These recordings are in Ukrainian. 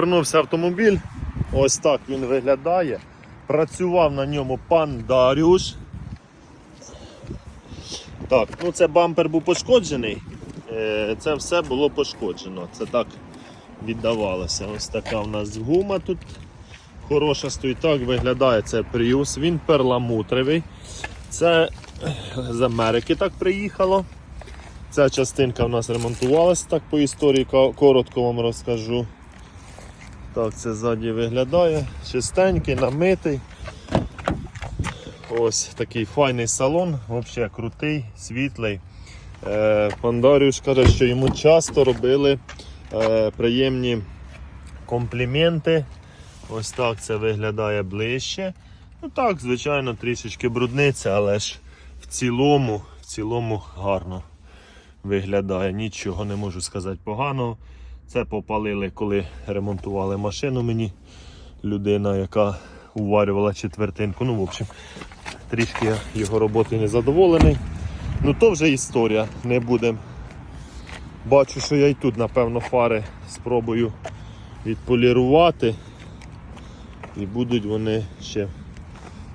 Вернувся автомобіль, ось так він виглядає. Працював на ньому пан Даріуш. Так, ну це бампер був пошкоджений. Е, Це все було пошкоджено. Це так віддавалося. Ось така в нас гума тут хороша стоїть. Так виглядає це Prius. Він перламутровий. Це з Америки так приїхало. Ця частинка в нас ремонтувалася так по історії, коротко вам розкажу. Так, це ззаді виглядає. Чистенький, намитий. Ось такий файний салон, взагалі крутий, світлий. Е, пан Дарюш каже, що йому часто робили е, приємні компліменти. Ось так це виглядає ближче. Ну так, звичайно, трішечки брудниця, але ж в цілому, в цілому гарно виглядає. Нічого не можу сказати поганого. Це попалили, коли ремонтували машину мені. Людина, яка уварювала четвертинку. Ну, в общем, трішки я його роботою не задоволений. Ну то вже історія, не будемо. Бачу, що я і тут, напевно, фари спробую відполірувати. І будуть вони ще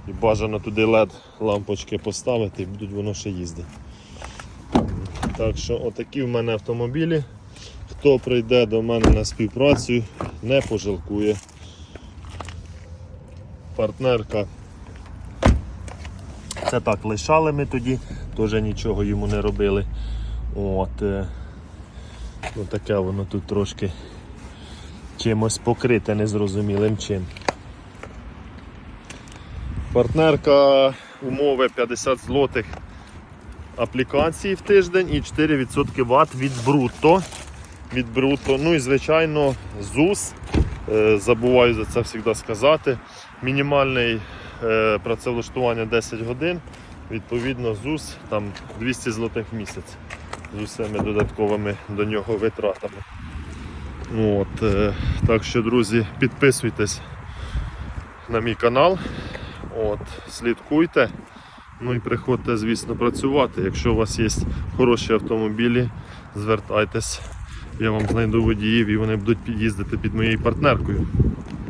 і бажано туди LED лампочки поставити і будуть воно ще їздити. Так що отакі в мене автомобілі. Хто прийде до мене на співпрацю, не пожалкує. Партнерка. Це так лишали ми тоді, теж нічого йому не робили. От, е, ну таке воно тут трошки чимось покрите незрозумілим чим. Партнерка умови 50 злотих аплікації в тиждень і 4% ват від брутто. Від брутто. Ну і звичайно ЗУС. Е, Забуваю за це завжди сказати. Мінімальний е, працевлаштування 10 годин. Відповідно, ЗУС там 200 злотих в місяць з усіми додатковими до нього витратами. От, е, так що, друзі, підписуйтесь на мій канал. От, слідкуйте. Ну і приходьте, звісно, працювати. Якщо у вас є хороші автомобілі, звертайтесь. Я вам знайду водіїв і вони будуть під'їздити під моєю партнеркою.